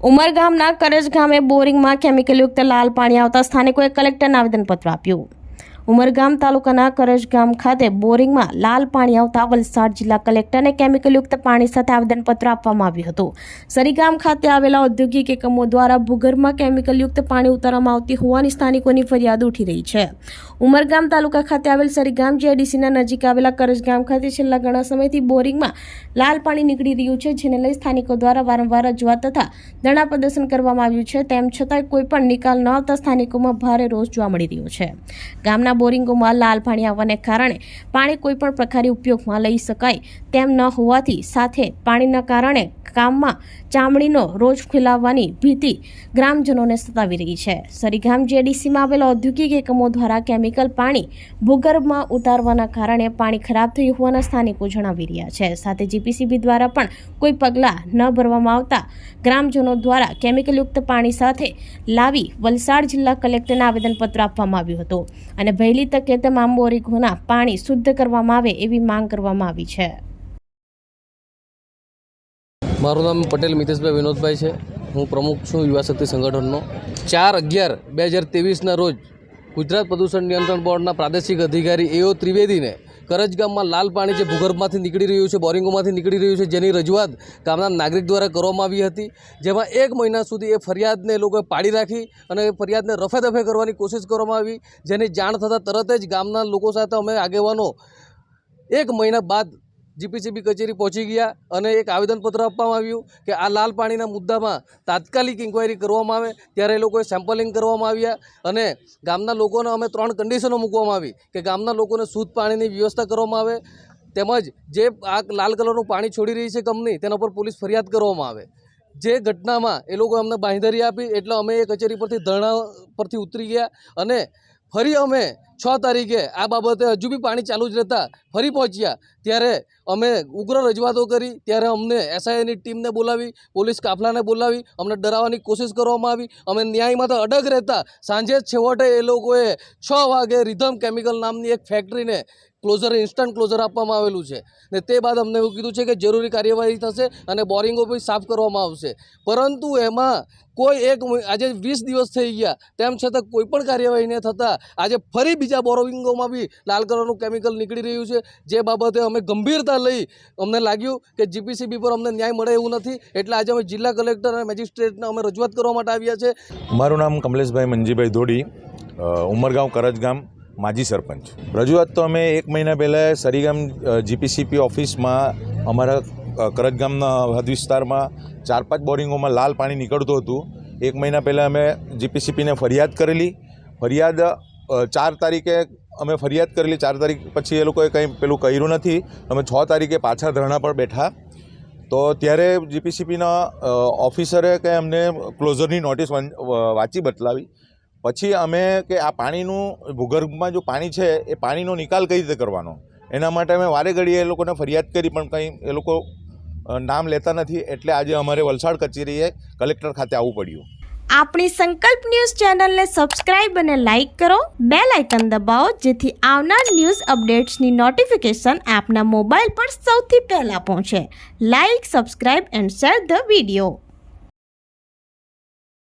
ઉમરગામના કરજ ગામે બોરિંગમાં કેમિકલયુક્ત લાલ પાણી આવતા સ્થાનિકોએ કલેક્ટરને આવેદનપત્ર આપ્યું. ઉમરગામ તાલુકાના કરજગામ ખાતે બોરિંગમાં લાલ પાણી આવતા વલસાડ જિલ્લા કલેક્ટરને કેમિકલયુક્ત પાણી સાથે આવેદનપત્ર આપવામાં આવ્યું હતું. સરીગામ ખાતે આવેલા ઔદ્યોગિક એકમો દ્વારા ભૂગર્ભમાં કેમિકલયુક્ત પાણી ઉતારવામાં આવતી હોવાની સ્થાનિકોની ફરિયાદ ઉઠી રહી છે. ઉમરગામ તાલુકા ખાતે આવેલ સરીગામ જેડીસીના નજીક આવેલા કરજગામ ખાતે છેલ્લા ઘણા સમયથી બોરિંગમાં લાલ પાણી નીકળી રહ્યું છે, જેને લઈ સ્થાનિકો દ્વારા વારંવાર રજૂઆત તથા ધરણા પ્રદર્શન કરવામાં આવ્યું છે. તેમ છતાંય કોઈ પણ નિકાલ ન આવતા સ્થાનિકોમાં ભારે રોષ જોવા મળી રહ્યો છે. ગામના બોરિંગોમાં લાલ પાણી આવવાને કારણે પાણી કોઈપણ પ્રકારે ઉપયોગમાં લઈ શકાય તેમ ન હોવાથી સાથે પાણીના કારણે ગામમાં ચામડીનો રોજ ખીલાવવાની ભીતિ ગ્રામજનોને સતાવી રહી છે. સરીગામ જેડીસીમાં આવેલા ઔદ્યોગિક એકમો દ્વારા કેમિકલ પાણી ભૂગર્ભમાં ઉતારવાના કારણે પાણી ખરાબ થયું હોવાના સ્થાનિકો જણાવી રહ્યા છે. સાથે જીપીસીબી દ્વારા પણ કોઈ પગલાં ન ભરવામાં આવતા ગ્રામજનો દ્વારા કેમિકલયુક્ત પાણી સાથે લાવી વલસાડ જિલ્લા કલેક્ટરને આવેદનપત્ર આપવામાં આવ્યું હતું અને વહેલી તકે તમામ બોરિંગોના પાણી શુદ્ધ કરવામાં આવે એવી માંગ કરવામાં આવી છે. મારું નામ પટેલ મિતેશભાઈ વિનોદભાઈ છે. હું પ્રમુખ છું યુવા શક્તિ સંગઠનનો. ચાર અગિયાર બે હજાર ત્રેવીસના રોજ ગુજરાત પ્રદૂષણ નિયંત્રણ બોર્ડના પ્રાદેશિક અધિકારી એઓ ત્રિવેદીને કરજ ગામમાં લાલ પાણી જે ભૂગર્ભમાંથી નીકળી રહ્યું છે, બોરિંગોમાંથી નીકળી રહ્યું છે, જેની રજૂઆત ગામના નાગરિક દ્વારા કરવામાં આવી હતી. જેમાં એક મહિના સુધી એ ફરિયાદને એ લોકોએ પાડી રાખી અને એ ફરિયાદને રફે દફે કરવાની કોશિશ કરવામાં આવી. જેની જાણ થતાં તરત જ ગામના લોકો સાથે અમે આગેવાનો એક મહિના બાદ જીપીસીબી કચેરી પહોંચી ગયા અને એક આવેદનપત્ર આપવામાં આવ્યું કે આ લાલ પાણીના મુદ્દામાં તાત્કાલિક ઇન્ક્વાયરી કરવામાં આવે. ત્યારે એ લોકોએ સેમ્પલિંગ કરવામાં આવ્યા અને ગામના લોકોને અમે ત્રણ કન્ડિશનો મૂકવામાં આવી કે ગામના લોકોને શુદ્ધ પાણીની વ્યવસ્થા કરવામાં આવે, તેમજ જે આ લાલ કલરનું પાણી છોડી રહી છે કંપની, તેના પર પોલીસ ફરિયાદ કરવામાં આવે. જે ઘટનામાં એ લોકો અમને બાંધરી આપી એટલે અમે એ કચેરી પરથી ધરણા પરથી ઉતરી ગયા અને ફરી અમે છ તારીખે આ બાબતે હજુ બી પાણી ચાલુ જ રહેતા ફરી પહોંચ્યા. ત્યારે અમે ઉગ્ર રજૂઆતો કરી, ત્યારે અમને એસઆઈની ટીમને બોલાવી, પોલીસ કાફલાને બોલાવી, અમને ડરાવવાની કોશિશ કરવામાં આવી. અમે ન્યાયમાં તો અડગ રહેતા. સાંજે છેવટે એ લોકોએ છ વાગે રિધમ કેમિકલ નામની એક ફેક્ટરીને ક્લોઝર ઇન્સ્ટન્ટ ક્લોઝર આપવામાં આવેલું છે. ને તે બાદ અમને એવું કીધું છે કે જરૂરી કાર્યવાહી થશે અને બોરિંગો બી સાફ કરવામાં આવશે. પરંતુ એમાં કોઈ એક આજે વીસ દિવસ થઈ ગયા, તેમ છતાં કોઈ પણ કાર્યવાહી ન થતાં, આજે ફરી બીજા બોરોવિંગોમાં બી લાલ કલરનું કેમિકલ નીકળી રહ્યું છે. જે બાબતે અમે ગંભીરતા લઈ અમને લાગ્યું કે જીપીસીબી પર અમને ન્યાય મળે એવું નથી. એટલે આજે અમે જિલ્લા કલેક્ટર અને મેજિસ્ટ્રેટને અમે રજૂઆત કરવા માટે આવ્યા છે. મારું નામ કમલેશભાઈ મંજીભાઈ ધોડી ઉમરગાંવ કરજગામ માજી સરપંચ. રજૂઆત તો અમે એક મહિના પહેલાં સરીગામ જીપીસીપી ઓફિસમાં અમારા કરજગામના હદ વિસ્તારમાં ચાર પાંચ બોરિંગોમાં લાલ પાણી નીકળતું હતું. એક મહિના પહેલાં અમે જીપીસીપીને ફરિયાદ કરેલી. ફરિયાદ ચાર તારીખે અમે ફરિયાદ કરેલી. ચાર તારીખ પછી એ લોકોએ કંઈ પેલું કર્યું નથી. અમે છ તારીખે પાછા ધરણા પર બેઠા. તો ત્યારે જીપીસીપીના ઓફિસરે કે અમને ક્લોઝરની નોટિસ વાંચી બતલાવી. પછી અમે કે આ પાણીનું, ભૂગર્ભમાં જો પાણી છે, એ પાણીનો નિકાલ કઈ રીતે કરવાનો? એના માટે અમે વારે ઘડીએ એ લોકોને ફરિયાદ કરી, પણ કંઈ એ લોકો નામ લેતા નથી, એટલે આજે અમારે વલસાડ કચેરીએ કલેક્ટર ખાતે આવવું પડ્યું. આપણી સંકલ્પ ન્યૂઝ ચેનલને સબસ્ક્રાઇબ અને લાઇક કરો. બે લાઇકન દબાવો, જેથી આવનાર ન્યૂઝ અપડેટ્સની નોટિફિકેશન આપના મોબાઈલ પર સૌથી પહેલાં પહોંચે. Like, subscribe and share the video.